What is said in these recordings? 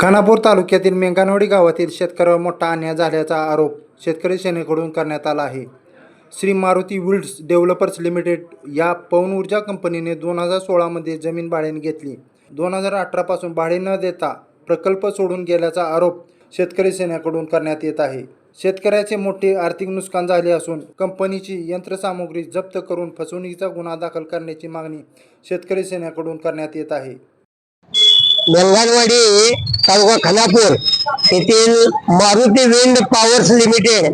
खानापूर तालुक्यातील मेंगानवाडी गावातील शेतकऱ्यावर मोठा अन्याय झाल्याचा आरोप शेतकरी सेनेकडून करण्यात आला आहे. Shri Maruti winds developers limited या पवन ऊर्जा कंपनीने दोन हजार सोळामध्ये जमीन भाड्याने घेतली. दोन हजार अठरापासून भाडे न देता प्रकल्प सोडून गेल्याचा आरोप शेतकरी सेनेकडून करण्यात येत आहे. शेतकऱ्याचे मोठे आर्थिक नुकसान झाले असून कंपनीची यंत्रसामुग्री जप्त करून फसवणुकीचा गुन्हा दाखल करण्याची मागणी शेतकरी सेनेकडून करण्यात येत आहे. गंगारवाडी तालुका खानापूर येथील मारुती विंड पॉवर्स लिमिटेड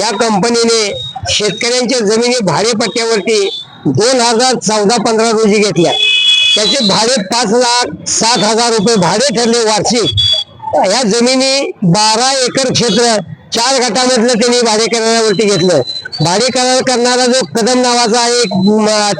या कंपनीने शेतकऱ्यांच्या जमिनी भाडेपट्ट्यावरती दोन हजार चौदा पंधरा रोजी घेतल्या. त्याचे भाडे पाच लाख सात हजार रुपये भाडे ठरले वार्षिक. या जमिनी बारा एकर क्षेत्र चार गटामधलं त्यांनी भाडे करारावरती घेतलं. भाडे करार करणारा जो कदम नावाचा एक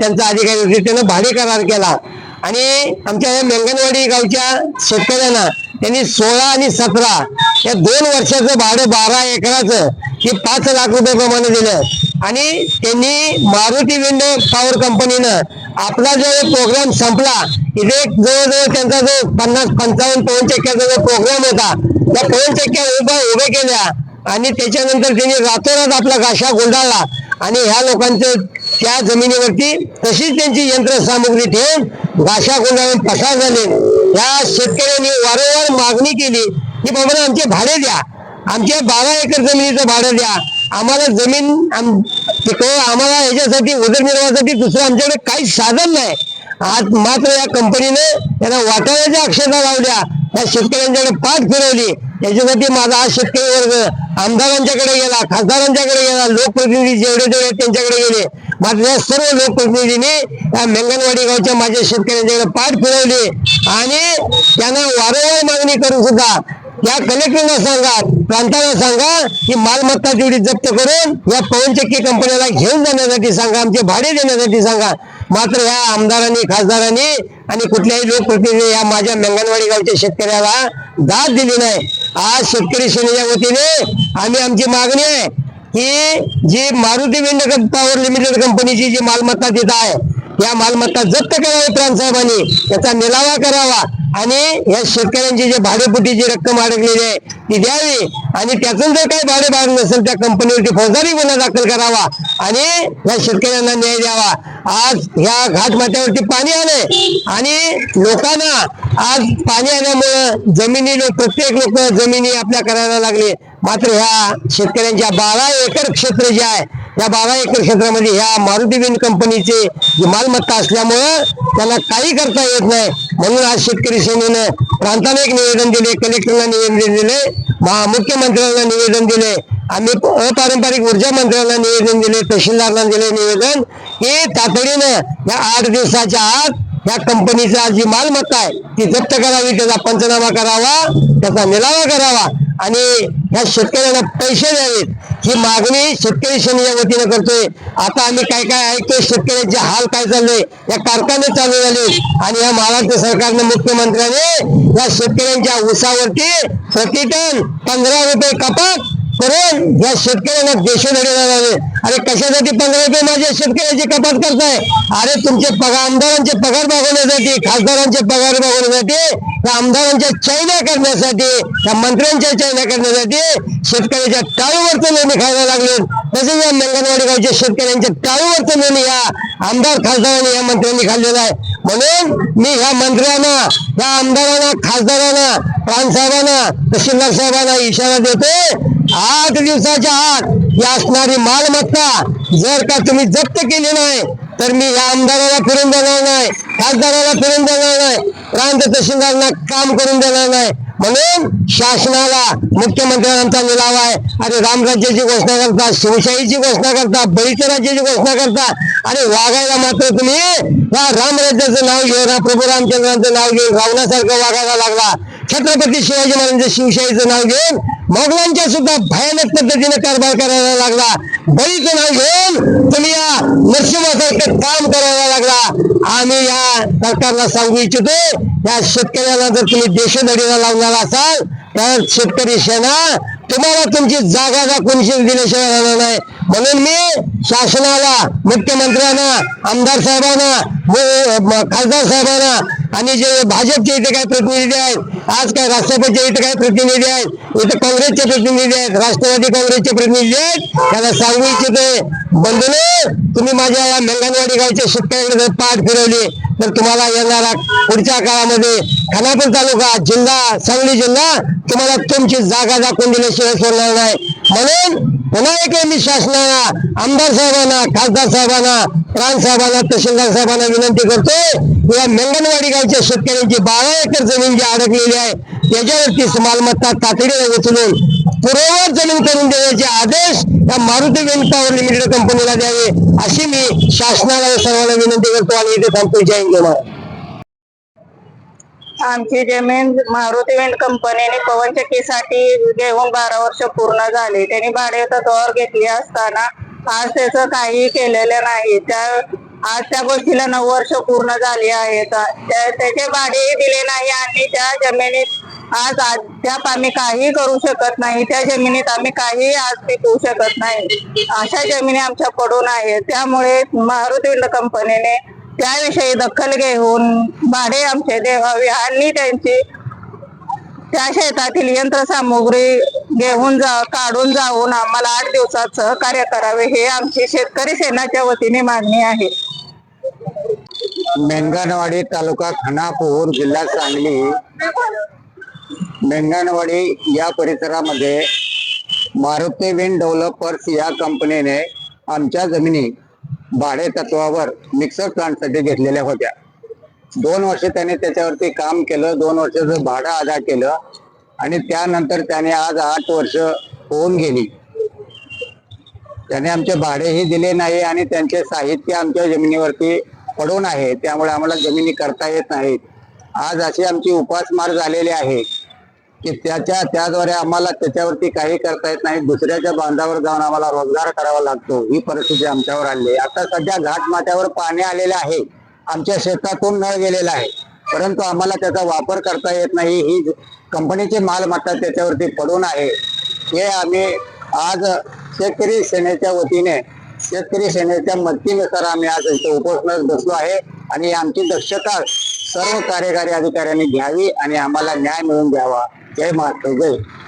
त्यांचा अधिकारी होते त्यानं भाडे करार केला. आणि आमच्या या मेंगनवाडी गावच्या शेतकऱ्यांना त्यांनी सोळा आणि सतरा या दोन वर्षाचं भाडं बारा एकराचं हे पाच लाख रुपये प्रमाणे दिलं. आणि त्यांनी मारुती विंड पॉवर कंपनीनं आपला जो प्रोग्राम संपला इथे जवळजवळ त्यांचा जो पन्नास पंचावन्न पवन चक्क्याचा जो प्रोग्राम होता त्या पवन चक्क्या उभ्या उभे केल्या. आणि त्याच्यानंतर त्यांनी रातोरात आपला गाशा गुंडाळला. आणि ह्या लोकांचं त्या जमिनीवरती तशीच त्यांची यंत्रसामुग्री ठेवून भाषा गुंडाळून पसार झाले. या शेतकऱ्यांनी वारंवार मागणी केली की बाबा आमचे भाडे द्या. आमच्या बारा एकर जमिनीचं भाडं द्या. आम्हाला जमीन आम- आम्हाला याच्यासाठी उदरनिर्वाहासाठी दुसरं आमच्याकडे काहीच साधन नाही. आज मात्र या कंपनीने त्यांना वाटाण्याच्या अक्षता लावल्या. या शेतकऱ्यांच्याकडे पाठ फिरवली. त्याच्यासाठी माझा हा शेतकरी वर्ग आमदारांच्याकडे गेला खासदारांच्याकडे गेला लोकप्रतिनिधी जेवढे जेवढे त्यांच्याकडे गेले. मात्र या सर्व लोकप्रतिनिधींनी या मेंगनवाडी गावच्या माझ्या शेतकऱ्यांच्याकडे पाठ फिरवली आणि त्यांना वारंवार मागणी करून सुद्धा या कलेक्टरला सांगा प्रांताला सांगा की मालमत्ता तेवढी जप्त करून या पवनचक्की कंपन्याला घेऊन जाण्यासाठी सांगा आमचे भाडे देण्यासाठी सांगा. मात्र या आमदारांनी खासदारांनी आणि कुठल्याही लोकप्रतिनिधी या माझ्या मेंगनवाडी गावच्या शेतकऱ्याला दाद दिली नाही. आज शेतकरी सेनेच्या वतीने आम्ही आमची मागणी आहे की जी मारुती विंड पॉवर लिमिटेड कंपनीची जी मालमत्ता तिथं आहे या मालमत्ता जप्त करावी प्रांतसाहेबांनी याचा निलावा करावा आणि या शेतकऱ्यांची जे भाडेपुटीची रक्कम अडकलेली आहे ती द्यावी. आणि त्यातून जर काही भाडे भाग नसेल त्या कंपनीवरती फौजदारी गुन्हा दाखल करावा. आणि या शेतकऱ्यांना न्याय द्यावा. आज ह्या घाटमाथ्यावरती पाणी आलंय. आणि लोकांना आज पाणी आल्यामुळं जमिनी लोक प्रत्येक लोक जमिनी आपल्या करायला लागले. मात्र ह्या शेतकऱ्यांच्या बारा एकर क्षेत्र जे आहे या बारा एकर क्षेत्रामध्ये ह्या मारुती बिन कंपनीचे मालमत्ता असल्यामुळं त्यांना काही करता येत नाही. म्हणून आज शेतकरी सेनेनं प्रांताला एक निवेदन दिले कलेक्टरला निवेदन दिले महा- मुख्यमंत्र्यांना निवेदन दिले आम्ही अपारंपरिक ऊर्जा मंत्र्यांना निवेदन दिले तहसीलदारांना दिले निवेदन की तातडीनं या आठ दिवसाच्या आत या कंपनीचा जी मालमत्ता आहे ती जप्त करावी त्याचा पंचनामा करावा त्याचा निलावा करावा आणि या शेतकऱ्यांना पैसे द्यावेत. ही मागणी शेतकरी सेनेच्या वतीनं करतोय. आता आम्ही काय काय ऐकतोय शेतकऱ्यांचे हाल काय चालले या कारखाने चालू झाले आणि या महाराष्ट्र सरकारनं मुख्यमंत्र्याने या शेतकऱ्यांच्या उसावरती प्रति टन पंधरा रुपये कपात करून या शेतकऱ्यांना देशोधडीला लावले अरे कशासाठी पंधरा रुपये माझ्या शेतकऱ्याची कपात करताय? अरे तुमचे पगार आमदारांचे पगार भागवण्यासाठी खासदारांचे पगार भागवण्यासाठी त्या आमदारांच्या चैन्या करण्यासाठी त्या मंत्र्यांच्या चैन्या करण्यासाठी शेतकऱ्याच्या टाळूवरचं नेहमी खायला लागले. तसेच या अंगणवाडी गावच्या शेतकऱ्यांच्या टाळूवरचं नेहमी या आमदार खासदारांनी या मंत्र्यांनी खाल्लेला आहे. म्हणून मी ह्या मंत्र्यांना या आमदारांना खासदारांना प्राणसाहेबांना तहसीलदार साहेबांना इशारा देतो आठ दिवसाच्या आत ही असणारी मालमत्ता जर का तुम्ही जप्त केली नाही तर मी या आमदाराला फिरून देणार नाही खासदाराला फिरून देणार नाही प्रांत तहसीलदारांना काम करून देणार नाही. म्हणून शासनाला मुख्यमंत्र्यांचा निलाव आहे. अरे रामराज्याची घोषणा करता शिवशाहीची घोषणा करता बळीच्या राज्याची घोषणा करता आणि वागायला मात्र तुम्ही या रामराज्याचं नाव घेऊन प्रभू रामचंद्रांचं नाव घेऊन रावणासारखं वागायला लागला. छत्रपती शिवाजी महाराजांच्या शिवशाहीचं नाव घेऊन मोगलांच्या सुद्धा भयानक पद्धतीने कारभार करायला लागला. बळीचं नाव घेऊन तुम्ही या नरसिंहासारखं काम करायला लागला. आम्ही या सरकारला सांगू इच्छितो या शेतकऱ्याला जर तुम्ही देशधडीला लावणार असाल तर शेतकरी सेना तुम्हाला तुमची जागा दाखवून दिल्याशिवाय राहणार नाही. म्हणून मी शासनाला मुख्यमंत्र्यांना आमदार साहेबांना खासदार साहेबांना आणि जे भाजपचे इथे काही प्रतिनिधी आहेत आज काय राष्ट्रपतीचे इथे काही प्रतिनिधी आहेत इथे काँग्रेसचे प्रतिनिधी आहेत राष्ट्रवादी काँग्रेसचे प्रतिनिधी आहेत त्याला सांगू इच्छिते बंधूने तुम्ही माझ्या या मेंगणवाडी गावच्या शेतकऱ्यांकडे जर पाठ फिरवली तर तुम्हाला येणारा पुढच्या काळामध्ये खानापूर तालुका जिल्हा सांगली जिल्हा तुम्हाला तुमची जागा दाखवून दिल्याशिवाय सोडणार नाही. म्हणून पुन्हा एक मी शासनाला आमदार साहेबांना खासदार साहेबांना प्राण साहेबांना तहसीलदार साहेबांना विनंती करतोय या मेंगणवाडी गावच्या शेतकऱ्यांची बारा एकर जमीन जी अडकलेली आहे त्याच्यावरती मालमत्ता तातडीने उचलून पूर्ववत जमीन करून देण्याचे आदेश या मारुती विंड पॉवर लिमिटेड कंपनीला द्यावे अशी मी शासनाला सर्वांना विनंती करतो आणि इथे थांबतो. जय हिंद महाराज. आमची जमीन मारुती विंड कंपनीने पवनचक्कीसाठी घेऊन बारा वर्ष पूर्ण झाली. त्यांनी भाडे तत्वावर घेतली असताना आज त्याचं काही केलेलं नाही. त्या आज त्या गोष्टीला नऊ वर्ष पूर्ण झाली आहेत. त्या- त्याचे भाडेही दिले नाही आणि त्या जमिनीत आज अद्याप आम्ही काही करू शकत नाही. त्या जमिनीत आम्ही काही आज पिकवू शकत नाही. अशा जमिनी आमच्याकडून आहेत. त्यामुळे मारुती विंड कंपनीने त्याविषयी दखल घेऊन भाडे आमचे देवावे आणि त्यांची. त्या शेतातील यंत्रसामुग्री घेऊन जा काढून जाऊन आम्हाला आठ दिवसात सहकार्य करावे हे आमची शेतकरी सेनाच्या वतीने मागणी आहे. मेंगणवाडी तालुका खानापूर जिल्हा सांगली. मेंगणवाडी या परिसरामध्ये मारुती विंड डेव्हलपर्स या कंपनीने आमच्या जमिनी भाडे तत्वावर मिक्सर प्लांटसाठी घेतलेल्या होत्या. दोन वर्ष त्याने त्याच्यावरती काम केलं दोन वर्षाचं भाडं अदा केलं आणि त्यानंतर त्याने आज आठ वर्ष होऊन गेली. त्याने आमचे भाडेही दिले नाही आणि त्यांचे साहित्य आमच्या जमिनीवरती पडून आहे त्यामुळे आम्हाला जमिनी करता येत नाहीत. आज अशी आमची उपासमार झालेली आहे. की त्याच्या त्याद्वारे आम्हाला त्याच्यावरती काही करता येत नाही. दुसऱ्याच्या बांधावर जाऊन आम्हाला रोजगार करावा लागतो. ही परिस्थिती आमच्यावर आली आहे. आता सध्या घाटमाथ्यावर पाणी आलेले आहे. आमच्या शेतातून नळ गेलेला आहे. परंतु आम्हाला त्याचा वापर करता येत नाही. ही कंपनीची मालमत्ता त्याच्यावरती पडून आहे. हे आम्ही आज शेतकरी सेनेच्या वतीने शेतकरी सेनेच्या मदतीनुसार आम्ही आज इथे उपोषणात बसलो आहे. आणि आमची दक्षता सर्व कार्यकारी अधिकाऱ्यांनी घ्यावी आणि आम्हाला न्याय मिळवून द्यावा. जय महाराष्ट्र जय